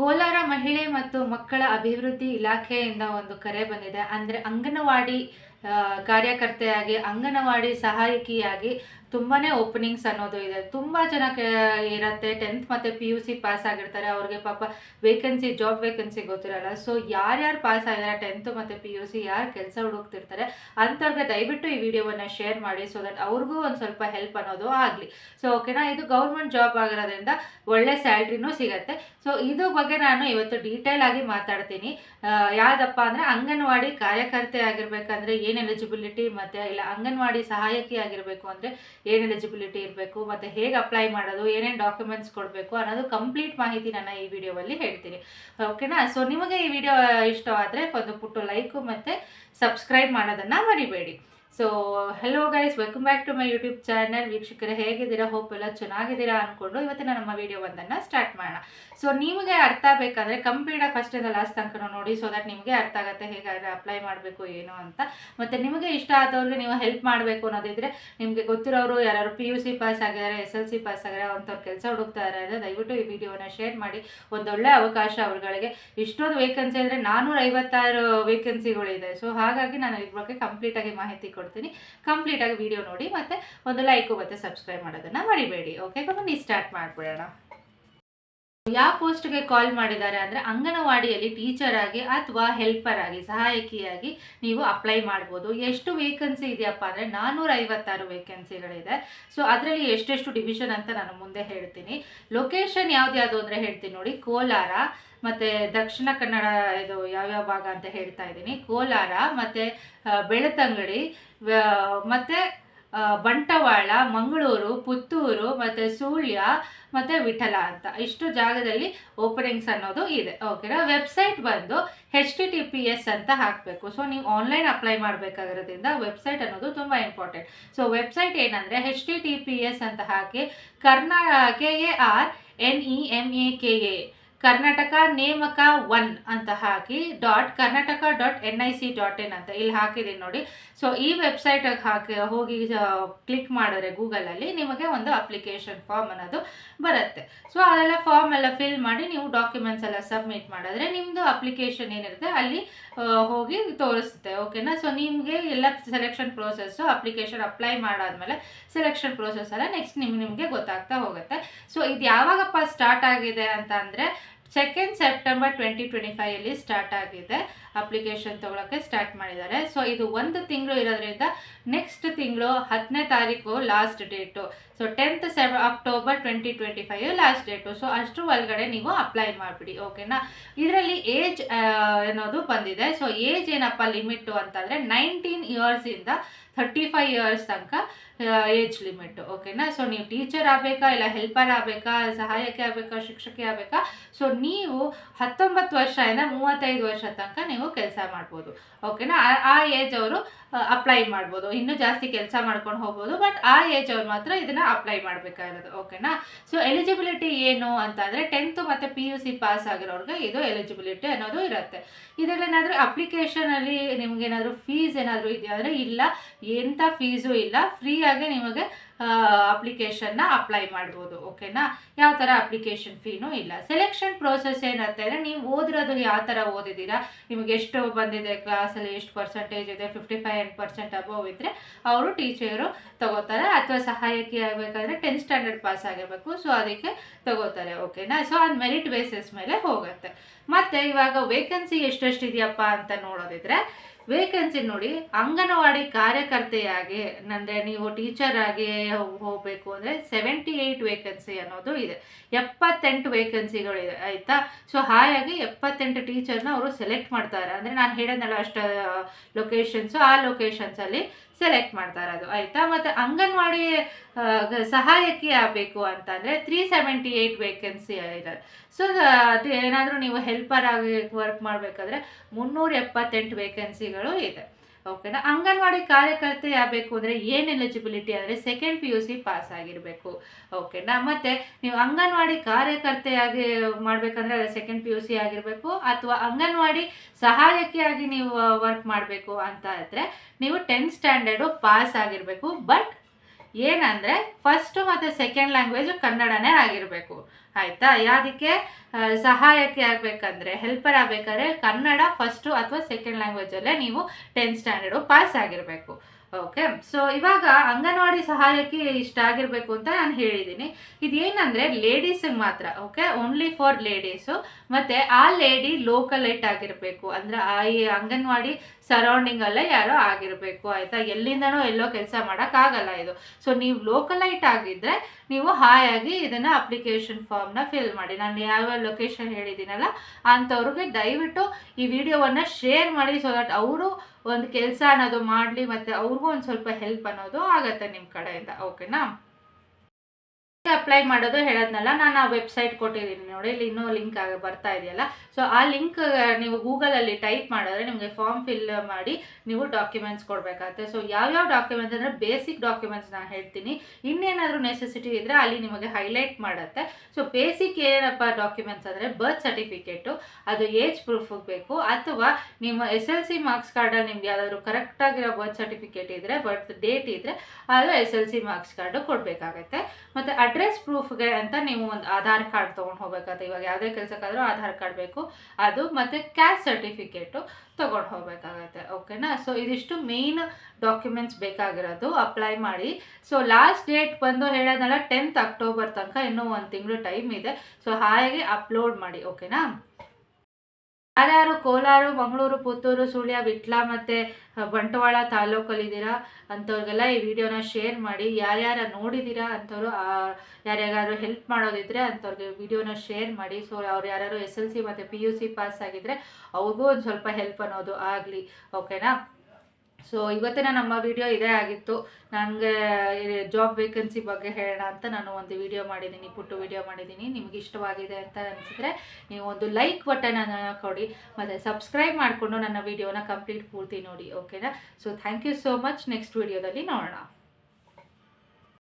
ಕೋಲಾರ ಮಹಿಳೆ ಮತ್ತು ಮಕ್ಕಳ ಅಭಿವೃದ್ಧಿ ಇಲಾಖೆಯಿಂದ ಒಂದು ಕರೆ ಬಂದಿದೆ. ಅಂದರೆ ಅಂಗನವಾಡಿ ಕಾರ್ಯಕರ್ತೆಯಾಗಿ ಅಂಗನವಾಡಿ ಸಹಾಯಕಿಯಾಗಿ ತುಂಬಾ ಓಪನಿಂಗ್ಸ್ ಅನ್ನೋದು ಇದೆ. ತುಂಬ ಜನ ಇರುತ್ತೆ. ಟೆಂತ್ ಮತ್ತು ಪಿ ಯು ಸಿ ಪಾಸ್ ಆಗಿರ್ತಾರೆ. ಅವ್ರಿಗೆ ಪಾಪ ವೇಕೆನ್ಸಿ ಜಾಬ್ ವೇಕೆನ್ಸಿ ಗೊತ್ತಿರಲ್ಲ. ಸೊ ಯಾರ್ಯಾರು ಪಾಸ್ ಆಗಿದ್ದಾರೆ ಟೆಂತ್ ಮತ್ತು ಪಿ ಯು ಸಿ ಯಾರು ಕೆಲಸ ಹುಡುಕ್ತಿರ್ತಾರೆ, ಅಂಥವ್ರಿಗೆ ದಯವಿಟ್ಟು ಈ ವಿಡಿಯೋವನ್ನು ಶೇರ್ ಮಾಡಿ ಸೊ ದಟ್ ಅವ್ರಿಗೂ ಒಂದು ಸ್ವಲ್ಪ ಹೆಲ್ಪ್ ಅನ್ನೋದು ಆಗಲಿ. ಸೊ ಓಕೆನಾ ಇದು ಗೌರ್ಮೆಂಟ್ ಜಾಬ್ ಆಗಿರೋದ್ರಿಂದ ಒಳ್ಳೆ ಸ್ಯಾಲ್ರಿನೂ ಸಿಗತ್ತೆ. ಸೊ ಇದು ಬಗ್ಗೆ ನಾನು ಇವತ್ತು ಡೀಟೇಲ್ ಆಗಿ ಮಾತಾಡ್ತೀನಿ. ಯಾವ್ದಪ್ಪ ಅಂದರೆ ಅಂಗನವಾಡಿ ಕಾರ್ಯಕರ್ತೆ ಆಗಿರ್ಬೇಕಂದ್ರೆ ಏನು ಎಲಿಜಿಬಿಲಿಟಿ ಮತ್ತು ಇಲ್ಲ, ಅಂಗನವಾಡಿ ಸಹಾಯಕಿ ಆಗಿರಬೇಕು ಅಂದರೆ ಏನು ಎಲಿಜಿಬಿಲಿಟಿ ಇರಬೇಕು, ಮತ್ತು ಹೇಗೆ ಅಪ್ಲೈ ಮಾಡೋದು, ಏನೇನು ಡಾಕ್ಯುಮೆಂಟ್ಸ್ ಕೊಡಬೇಕು ಅನ್ನೋದು ಕಂಪ್ಲೀಟ್ ಮಾಹಿತಿ ನಾನು ಈ ವಿಡಿಯೋವಲ್ಲಿ ಹೇಳ್ತೀನಿ. ಓಕೆನಾ ಸೊ ನಿಮಗೆ ಈ ವಿಡಿಯೋ ಇಷ್ಟವಾದರೆ ಒಂದು ಪುಟ್ಟು ಲೈಕು ಮತ್ತು ಸಬ್ಸ್ಕ್ರೈಬ್ ಮಾಡೋದನ್ನು ಮರಿಬೇಡಿ. So hello guys welcome back to my YouTube channel ವೀಕ್ಷಕರು, ಹೇಗಿದ್ದೀರಾ? ಹೋಪ್ ಎಲ್ಲ ಚೆನ್ನಾಗಿದ್ದೀರಾ ಅಂದ್ಕೊಂಡು ಇವತ್ತಿನ ನಮ್ಮ ವಿಡಿಯೋ ಒಂದನ್ನು ಸ್ಟಾರ್ಟ್ ಮಾಡೋಣ. ಸೊ ನಿಮಗೆ ಅರ್ಥ ಆಗಬೇಕಂದ್ರೆ ಕಂಪ್ಲೀಟಾಗಿ ಫಸ್ಟಿಂದ ಲಾಸ್ಟ್ ತನಕ ನೋಡಿ ಸೊ ದಟ್ ನಿಮಗೆ ಅರ್ಥ ಆಗುತ್ತೆ ಹೇಗಾದರೆ ಅಪ್ಲೈ ಮಾಡಬೇಕು, ಏನು ಅಂತ. ಮತ್ತು ನಿಮಗೆ ಇಷ್ಟ ಆದವ್ರಿಗೆ ನೀವು ಹೆಲ್ಪ್ ಮಾಡಬೇಕು ಅನ್ನೋದಿದ್ರೆ, ನಿಮಗೆ ಗೊತ್ತಿರೋರು ಯಾರು ಪಿ ಯು ಸಿ ಪಾಸ್ ಆಗಿದ್ದಾರೆ ಎಸ್ ಎಲ್ ಸಿ ಪಾಸ್ ಆಗಿದ್ದಾರೆ, ಅಂಥವ್ರು ಕೆಲಸ ಹುಡುಕ್ತಾ ಇದ್ದಾರೆ ದಯವಿಟ್ಟು ಈ ವಿಡಿಯೋನ ಶೇರ್ ಮಾಡಿ. ಒಂದೊಳ್ಳೆ ಅವಕಾಶ ಅವ್ರುಗಳಿಗೆ. ಇಷ್ಟೊಂದು ವೇಕೆನ್ಸಿ ಅಂದರೆ ನಾನ್ನೂರ ಐವತ್ತಾರು ವೇಕೆನ್ಸಿಗಳಿದೆ ಸೊ ಹಾಗಾಗಿ ನಾನು ಇದ್ರ ಬಗ್ಗೆ ಕಂಪ್ಲೀಟಾಗಿ ಮಾಹಿತಿ ಕೊಡ್ತೀನಿ ಕಂಪ್ಲೀಟಾಗಿ ವಿಡಿಯೋ ನೋಡಿ, ಮತ್ತು ಒಂದು ಲೈಕು ಮತ್ತು ಸಬ್ಸ್ಕ್ರೈಬ್ ಮಾಡೋದನ್ನು ಮರಿಬೇಡಿ ಓಕೆ ಬನ್ನಿ ಸ್ಟಾರ್ಟ್ ಮಾಡಿಬಿಡೋಣ. ಯಾವ ಪೋಸ್ಟ್ಗೆ ಕಾಲ್ ಮಾಡಿದ್ದಾರೆ ಅಂದರೆ ಅಂಗನವಾಡಿಯಲ್ಲಿ ಟೀಚರ್ ಆಗಿ ಅಥವಾ ಹೆಲ್ಪರ್ ಆಗಿ, ಸಹಾಯಕಿಯಾಗಿ ನೀವು ಅಪ್ಲೈ ಮಾಡ್ಬೋದು. ಎಷ್ಟು ವೇಕೆನ್ಸಿ ಇದೆಯಪ್ಪ ಅಂದರೆ ನಾನ್ನೂರ ಐವತ್ತಾರು ವೇಕೆನ್ಸಿಗಳಿದೆ ಸೊ ಅದರಲ್ಲಿ ಎಷ್ಟೆಷ್ಟು ಡಿವಿಷನ್ ಅಂತ ನಾನು ಮುಂದೆ ಹೇಳ್ತೀನಿ. ಲೊಕೇಶನ್ ಯಾವ್ದು ಅಂದರೆ ಹೇಳ್ತೀನಿ ನೋಡಿ. ಕೋಲಾರ ಮತ್ತು ದಕ್ಷಿಣ ಕನ್ನಡ ಇದು ಯಾವ್ಯಾವ ಭಾಗ ಅಂತ ಹೇಳ್ತಾ ಇದ್ದೀನಿ. ಕೋಲಾರ, ಮತ್ತು ಬೆಳತಂಗಡಿ ಮತ್ತು ಬಂಟವಾಳ, ಮಂಗಳೂರು, ಪುತ್ತೂರು, ಮತ್ತು ಸುಳ್ಯ, ಮತ್ತು ವಿಠಲ ಅಂತ. ಇಷ್ಟು ಜಾಗದಲ್ಲಿ ಓಪನಿಂಗ್ಸ್ ಅನ್ನೋದು ಇದೆ. ಓಕೆನಾ ವೆಬ್ಸೈಟ್ ಬಂದು H T T P S ಅಂತ ಹಾಕಬೇಕು. ಸೊ ನೀವು ಆನ್ಲೈನ್ ಅಪ್ಲೈ ಮಾಡಬೇಕಾಗಿರೋದ್ರಿಂದ ವೆಬ್ಸೈಟ್ ಅನ್ನೋದು ತುಂಬ ಇಂಪಾರ್ಟೆಂಟ್ ಸೊ ವೆಬ್ಸೈಟ್ ಏನಂದರೆ H T T P S ಅಂತ ಹಾಕಿ, ಕರ್ನಾ K A R N E M A K A Karnataka ನೇಮಕ ಒನ್ ಅಂತ ಹಾಕಿ dot Karnataka dot N I C dot in ಅಂತ ಇಲ್ಲಿ ಹಾಕಿದ್ದೀನಿ ನೋಡಿ. ಸೊ ಈ ವೆಬ್ಸೈಟಿಗೆ ಹಾಕಿ, ಹೋಗಿ ಕ್ಲಿಕ್ ಮಾಡಿದ್ರೆ ಗೂಗಲಲ್ಲಿ ನಿಮಗೆ ಒಂದು ಅಪ್ಲಿಕೇಶನ್ ಫಾರ್ಮ್ ಅನ್ನೋದು ಬರುತ್ತೆ. ಸೊ ಅದೆಲ್ಲ ಫಾರ್ಮ್ ಎಲ್ಲ ಫಿಲ್ ಮಾಡಿ ನೀವು ಡಾಕ್ಯುಮೆಂಟ್ಸ್ ಎಲ್ಲ ಸಬ್ಮಿಟ್ ಮಾಡಿದ್ರೆ ನಿಮ್ಮದು ಅಪ್ಲಿಕೇಶನ್ ಏನಿರುತ್ತೆ ಅಲ್ಲಿ ಹೋಗಿ ತೋರಿಸುತ್ತೆ ಓಕೆನಾ ಸೊ ನಿಮಗೆ ಎಲ್ಲ ಸೆಲೆಕ್ಷನ್ ಪ್ರೋಸೆಸ್ಸು ಅಪ್ಲಿಕೇಶನ್ ಅಪ್ಲೈ ಮಾಡಾದ್ಮೇಲೆ ಸೆಲೆಕ್ಷನ್ ಪ್ರೋಸೆಸ್ ಎಲ್ಲ ನೆಕ್ಸ್ಟ್ ನಿಮ್ಗೆ ನಿಮಗೆ ಗೊತ್ತಾಗ್ತಾ ಹೋಗುತ್ತೆ. ಸೊ ಇದು ಯಾವಾಗಪ್ಪ ಸ್ಟಾರ್ಟ್ ಆಗಿದೆ ಅಂತ ಅಂದರೆ ಸೆಕೆಂಡ್ ಸೆಪ್ಟೆಂಬರ್ ಟ್ವೆಂಟಿ ಟ್ವೆಂಟಿ ಫೈವಲ್ಲಿ ಸ್ಟಾರ್ಟ್ ಆಗಿದೆ. ಅಪ್ಲಿಕೇಶನ್ ತೊಗೊಳಕ್ಕೆ ಸ್ಟಾರ್ಟ್ ಮಾಡಿದ್ದಾರೆ. ಸೊ ಇದು ಒಂದು ತಿಂಗಳು ಇರೋದ್ರಿಂದ ನೆಕ್ಸ್ಟ್ ತಿಂಗಳು ಹತ್ತನೇ ತಾರೀಕು last date so tenth ಸೆವ್ October twenty twenty five last date so ಅಷ್ಟರ ಒಳಗಡೆ ನೀವು ಅಪ್ಲೈ ಮಾಡಿಬಿಡಿ ಓಕೆನಾ ಇದರಲ್ಲಿ ಏಜ್ ಅನ್ನೋದು ಬಂದಿದೆ. ಸೊ ಏಜ್ ಏನಪ್ಪ ಲಿಮಿಟು ಅಂತಂದರೆ ನೈನ್ಟೀನ್ ಇಯರ್ಸಿಂದ ಥರ್ಟಿ ಫೈವ್ ಇಯರ್ಸ್ ತನಕ ಏಜ್ ಲಿಮಿಟ್ ಓಕೆನಾ ಸೊ ನೀವು ಟೀಚರ್ ಆಗಬೇಕಾ ಇಲ್ಲ ಹೆಲ್ಪರ್ ಆಗಬೇಕಾ ಸಹಾಯಕ್ಕೆ ಆಗಬೇಕಾ, ಶಿಕ್ಷಕಿ ಆಗಬೇಕಾ? ಸೊ ನೀವು ಹತ್ತೊಂಬತ್ತು ವರ್ಷದಿಂದ ಮೂವತ್ತೈದು ವರ್ಷ ತನಕ ನೀವು ಕೆಲಸ ಮಾಡ್ಬೋದು. ಓಕೆನಾ ಆ- ಏಜ್ ಅವರು ಅಪ್ಲೈ ಮಾಡ್ಬೋದು. ಇನ್ನೂ ಜಾಸ್ತಿ ಕೆಲಸ ಮಾಡ್ಕೊಂಡು ಹೋಗ್ಬೋದು. ಬಟ್ ಆ ಏಜ್ ಅವ್ರು ಮಾತ್ರ ಇದನ್ನು ಅಪ್ಲೈ ಮಾಡಬೇಕಾಗಿರೋದು. ಓಕೆನಾ ಸೊ ಎಲಿಜಿಬಿಲಿಟಿ ಏನು ಅಂತಂದರೆ ಟೆಂತ್ ಮತ್ತು ಪಿ ಯು ಸಿ ಪಾಸ್ ಆಗಿರೋರ್ಗೆ ಇದು ಎಲಿಜಿಬಿಲಿಟಿ ಅನ್ನೋದು ಇರುತ್ತೆ. ಇದರಲ್ಲಿ ಏನಾದರೂ ಅಪ್ಲಿಕೇಶನಲ್ಲಿ ನಿಮಗೇನಾದರೂ ಫೀಸ್ ಏನಾದರೂ ಇದೆಯಾ? ಅಂದರೆ ಇಲ್ಲ ಎಂಥ ಫೀಸು ಇಲ್ಲ. ಫ್ರೀಯಾಗಿ ನಿಮಗೆ ಅಪ್ಲಿಕೇಶನ್ನ ಅಪ್ಲೈ ಮಾಡ್ಬೋದು. ಓಕೆನಾ ಯಾವ ಥರ ಅಪ್ಲಿಕೇಶನ್ ಫೀನೂ ಇಲ್ಲ. ಸೆಲೆಕ್ಷನ್ ಪ್ರೋಸೆಸ್ ಏನಂತ ಅಂದರೆ ನೀವು ಓದಿರೋದು ಯಾವ ಥರ ಓದಿದ್ದೀರಾ? ನಿಮಗೆ ಎಷ್ಟು ಬಂದಿದೆ ಕ್ಲಾಸಲ್ಲಿ ಎಷ್ಟು ಪರ್ಸೆಂಟೇಜ್ ಇದೆ ಫಿಫ್ಟಿ ಫೈವ್ ಪರ್ಸೆಂಟ್ ಅಬೋವ್ ಇದ್ದರೆ ಅವರು ಟೀಚರು ತಗೋತಾರೆ. ಅಥವಾ ಸಹಾಯಕಿ ಆಗಬೇಕಾದ್ರೆ ಟೆಂತ್ ಸ್ಟ್ಯಾಂಡರ್ಡ್ ಪಾಸ್ ಆಗಿರಬೇಕು. ಸೊ ಅದಕ್ಕೆ ತಗೋತಾರೆ. ಓಕೆನಾ ಸೊ ಅದು ಮೆರಿಟ್ ಬೇಸಿಸ್ ಮೇಲೆ ಹೋಗುತ್ತೆ. ಮತ್ತು ಇವಾಗ ವೇಕೆನ್ಸಿ ಎಷ್ಟೆಷ್ಟು ಇದೆಯಪ್ಪ ಅಂತ ನೋಡೋದಿದ್ರೆ ವೇಕೆನ್ಸಿ ನೋಡಿ ಅಂಗನವಾಡಿ ಕಾರ್ಯಕರ್ತೆಯಾಗಿ ಅಂದರೆ ನೀವು ಟೀಚರ್ ಆಗಿ ಹೋಗಬೇಕು ಅಂದರೆ ಸೆವೆಂಟಿ ಏಯ್ಟ್ ವೇಕೆನ್ಸಿ ಅನ್ನೋದು ಇದೆ. ಎಪ್ಪತ್ತೆಂಟು ವೇಕೆನ್ಸಿಗಳಿದೆ ಆಯಿತಾ? ಸೊ ಹಾಗಾಗಿ ಎಪ್ಪತ್ತೆಂಟು ಟೀಚರ್ನ ಅವರು ಸೆಲೆಕ್ಟ್ ಮಾಡ್ತಾರೆ. ಅಂದರೆ ನಾನು ಹೇಳಿದ್ನಲ್ಲ ಅಷ್ಟು ಲೊಕೇಶನ್ಸು ಆ ಲೊಕೇಶನ್ಸಲ್ಲಿ ಸೆಲೆಕ್ಟ್ ಮಾಡ್ತಾ ಇರೋದು ಆಯ್ತಾ? ಮತ್ತು ಅಂಗನವಾಡಿ ಸಹಾಯಕಿ ಆಗಬೇಕು ಅಂತಂದರೆ ತ್ರೀ ಸೆವೆಂಟಿ ಏಯ್ಟ್ ವೇಕೆನ್ಸಿ ಇದೆ ಸೊ ಏನಾದರೂ ನೀವು ಹೆಲ್ಪರ್ ಆಗಿ ವರ್ಕ್ ಮಾಡಬೇಕಾದ್ರೆ ಮುನ್ನೂರ ಎಪ್ಪತ್ತೆಂಟು ವೇಕೆನ್ಸಿಗಳು ಇದೆ. ಓಕೆನಾ ಅಂಗನವಾಡಿ ಕಾರ್ಯಕರ್ತೆ ಆಗಬೇಕು ಅಂದರೆ ಏನು ಎಲಿಜಿಬಿಲಿಟಿ ಅಂದರೆ second P U C pass ಆಗಿರಬೇಕು. ಓಕೆನಾ ಮತ್ತು ನೀವು ಅಂಗನವಾಡಿ ಕಾರ್ಯಕರ್ತೆಯಾಗಿ ಮಾಡಬೇಕಂದ್ರೆ ಸೆಕೆಂಡ್ ಪಿ ಯು ಸಿ ಆಗಿರಬೇಕು ಅಥವಾ ಅಂಗನವಾಡಿ ಸಹಾಯಕಿಯಾಗಿ ನೀವು ವರ್ಕ್ ಮಾಡಬೇಕು ಅಂತ ಆದರೆ ನೀವು ಟೆಂತ್ ಸ್ಟ್ಯಾಂಡರ್ಡು ಪಾಸ್ ಆಗಿರಬೇಕು. ಬಟ್ ಏನಂದರೆ ಫಸ್ಟು ಮತ್ತು ಸೆಕೆಂಡ್ ಲ್ಯಾಂಗ್ವೇಜು ಕನ್ನಡನೇ ಆಗಿರಬೇಕು. ಆಯಿತಾ? ಯಾವುದಕ್ಕೆ? ಸಹಾಯಕ್ಕೆ ಆಗಬೇಕಂದ್ರೆ ಹೆಲ್ಪರ್ ಆಗಬೇಕಾದ್ರೆ ಕನ್ನಡ ಫಸ್ಟು ಅಥವಾ ಸೆಕೆಂಡ್ ಲ್ಯಾಂಗ್ವೇಜಲ್ಲೇ ನೀವು ಟೆಂತ್ ಸ್ಟ್ಯಾಂಡರ್ಡು ಪಾಸ್ ಆಗಿರಬೇಕು. ಓಕೆ ಸೊ ಇವಾಗ ಅಂಗನವಾಡಿ ಸಹಾಯಕ್ಕೆ ಇಷ್ಟ ಆಗಿರಬೇಕು ಅಂತ ನಾನು ಹೇಳಿದ್ದೀನಿ ಇದೇನಂದರೆ ಲೇಡೀಸಿಗೆ ಮಾತ್ರ ಓಕೆ ಓನ್ಲಿ ಫಾರ್ ಲೇಡೀಸು ಮತ್ತು ಆ ಲೇಡಿ ಲೋಕಲೈಟ್ ಆಗಿರಬೇಕು. ಅಂದರೆ ಆ ಈ ಅಂಗನವಾಡಿ ಸರೌಂಡಿಂಗಲ್ಲೇ ಯಾರೋ ಆಗಿರಬೇಕು, ಆಯಿತಾ? ಎಲ್ಲಿಂದನೂ ಎಲ್ಲೋ ಕೆಲಸ ಮಾಡೋಕ್ಕಾಗಲ್ಲ ಇದು. ಸೊ ನೀವು ಲೋಕಲೈಟ್ ಆಗಿದ್ದರೆ ನೀವು ಹಾಯಾಗಿ ಇದನ್ನು ಅಪ್ಲಿಕೇಶನ್ ಫಾರ್ಮ್ನ ಫಿಲ್ ಮಾಡಿ. ನಾನು ಯಾವ ಲೊಕೇಶನ್ ಹೇಳಿದ್ದೀನಲ್ಲ, ಅಂಥವ್ರಿಗೆ ದಯವಿಟ್ಟು ಈ ವಿಡಿಯೋವನ್ನು ಶೇರ್ ಮಾಡಿ ಸೊ ದಟ್ ಅವರು ಒಂದು ಕೆಲಸ ಅನ್ನೋದು ಮಾಡಲಿ, ಮತ್ತು ಅವ್ರಿಗೂ ಒಂದು ಸ್ವಲ್ಪ ಹೆಲ್ಪ್ ಅನ್ನೋದು ಆಗತ್ತೆ ನಿಮ್ಮ ಕಡೆಯಿಂದ. ಓಕೆನಾ ಅಪ್ಲೈ ಮಾಡೋದು ಹೇಳೋದ್ನಲ್ಲ, ನಾನು ಆ ವೆಬ್ಸೈಟ್ ಕೊಟ್ಟಿದ್ದೀನಿ ನೋಡಿ, ಇಲ್ಲಿ ಇನ್ನೂ ಲಿಂಕ್ ಆಗಿ ಬರ್ತಾ ಇದೆಯಲ್ಲ. ಸೊ ಆ ಲಿಂಕ್ ನೀವು ಗೂಗಲಲ್ಲಿ ಟೈಪ್ ಮಾಡಿದ್ರೆ ನಿಮಗೆ ಫಾರ್ಮ್ ಫಿಲ್ ಮಾಡಿ ನೀವು ಡಾಕ್ಯುಮೆಂಟ್ಸ್ ಕೊಡಬೇಕಾಗುತ್ತೆ. ಸೊ ಯಾವ್ಯಾವ ಡಾಕ್ಯುಮೆಂಟ್ಸ್ ಅಂದರೆ ಬೇಸಿಕ್ ಡಾಕ್ಯುಮೆಂಟ್ಸ್ ನಾನು ಹೇಳ್ತೀನಿ. ಇನ್ನೇನಾದರೂ ನೆಸೆಸಿಟಿ ಇದ್ದರೆ ಅಲ್ಲಿ ನಿಮಗೆ ಹೈಲೈಟ್ ಮಾಡುತ್ತೆ. ಸೊ ಬೇಸಿಕ್ ಏನಪ್ಪ ಡಾಕ್ಯುಮೆಂಟ್ಸ್ ಅಂದರೆ ಬರ್ತ್ ಸರ್ಟಿಫಿಕೇಟು ಅದು ಏಜ್ ಪ್ರೂಫ್ ಬೇಕು, ಅಥವಾ ನಿಮ್ಮ ಎಸ್ ಎಲ್ ಸಿ ಮಾರ್ಕ್ಸ್ ಕಾರ್ಡಲ್ಲಿ ನಿಮ್ಗೆ ಯಾವುದಾದ್ರು ಕರೆಕ್ಟಾಗಿರೋ ಬರ್ತ್ ಸರ್ಟಿಫಿಕೇಟ್ ಇದ್ದರೆ ಬರ್ತ್ ಡೇಟ್ ಇದ್ದರೆ ಅದು S L C marks card ಕೊಡಬೇಕಾಗತ್ತೆ. ಮತ್ತು ಅಡ್ರೆಸ್ ಪ್ರೂಫ್ಗೆ ಅಂತ ನೀವು ಒಂದು ಆಧಾರ್ ಕಾರ್ಡ್ ತೊಗೊಂಡು ಹೋಗ್ಬೇಕಾಗತ್ತೆ ಇವಾಗ ಯಾವುದೇ ಕೆಲಸಕ್ಕಾದರೂ ಆಧಾರ್ ಕಾರ್ಡ್ ಬೇಕು. ಅದು ಮತ್ತು ಕ್ಯಾಸ್ಟ್ ಸರ್ಟಿಫಿಕೇಟು ತೊಗೊಂಡು ಹೋಗ್ಬೇಕಾಗತ್ತೆ ಓಕೆನಾ ಸೊ ಇದಿಷ್ಟು ಮೇಯ್ನ್ ಡಾಕ್ಯುಮೆಂಟ್ಸ್ ಬೇಕಾಗಿರೋದು. ಅಪ್ಲೈ ಮಾಡಿ. ಸೊ ಲಾಸ್ಟ್ ಡೇಟ್ ಬಂದು ಹೇಳೋದಲ್ಲ ಟೆಂತ್ ಅಕ್ಟೋಬರ್ ತನಕ ಇನ್ನೂ ಒಂದು ತಿಂಗಳು ಟೈಮ್ ಇದೆ. ಸೊ ಹಾಗೆ ಅಪ್ಲೋಡ್ ಮಾಡಿ ಓಕೆನಾ ಯಾರ್ಯಾರು ಕೋಲಾರ, ಮಂಗಳೂರು, ಪುತ್ತೂರು, ಸುಳ್ಯ, ವಿಟ್ಲ ಮತ್ತು ಬಂಟ್ವಾಳ ತಾಲೂಕಲ್ಲಿದ್ದೀರಾ ಅಂಥವ್ರಿಗೆಲ್ಲ ಈ ವಿಡಿಯೋನ ಶೇರ್ ಮಾಡಿ. ಯಾರ್ಯಾರ ನೋಡಿದ್ದೀರಾ ಅಂಥವ್ರು ಯಾರ್ಯಾರು ಹೆಲ್ಪ್ ಮಾಡೋದಿದ್ರೆ ಅಂಥವ್ರಿಗೆ ವಿಡಿಯೋನ ಶೇರ್ ಮಾಡಿ. ಸೊ, ಅವ್ರು ಯಾರು ಎಸ್ ಎಲ್ ಸಿ ಮತ್ತು ಪಿ ಯು ಸಿ ಪಾಸ್ ಆಗಿದ್ರೆ ಅವ್ರಿಗೂ ಒಂದು ಸ್ವಲ್ಪ ಹೆಲ್ಪ್ ಅನ್ನೋದು ಆಗಲಿ, ಓಕೆನಾ? ಸೊ ಇವತ್ತಿನ ನಮ್ಮ ವಿಡಿಯೋ ಇದೇ ಆಗಿತ್ತು. ನನಗೆ ಜಾಬ್ ವೇಕೆನ್ಸಿ ಬಗ್ಗೆ ಹೇಳೋಣ ಅಂತ ನಾನು ಒಂದು ವಿಡಿಯೋ ಮಾಡಿದ್ದೀನಿ, ಪುಟ್ಟು ವಿಡಿಯೋ ಮಾಡಿದ್ದೀನಿ. ನಿಮ್ಗೆ ಇಷ್ಟವಾಗಿದೆ ಅಂತ ಅನಿಸಿದ್ರೆ ನೀವು ಒಂದು ಲೈಕ್ ಬಟನನ್ನು ಕೊಡಿ. ಮತ್ತು ಸಬ್ಸ್ಕ್ರೈಬ್ ಮಾಡಿಕೊಂಡು ನನ್ನ ವಿಡಿಯೋನ ಕಂಪ್ಲೀಟ್ ಪೂರ್ತಿ ನೋಡಿ ಓಕೆನಾ so thank you so much next ವಿಡಿಯೋದಲ್ಲಿ ನೋಡೋಣ.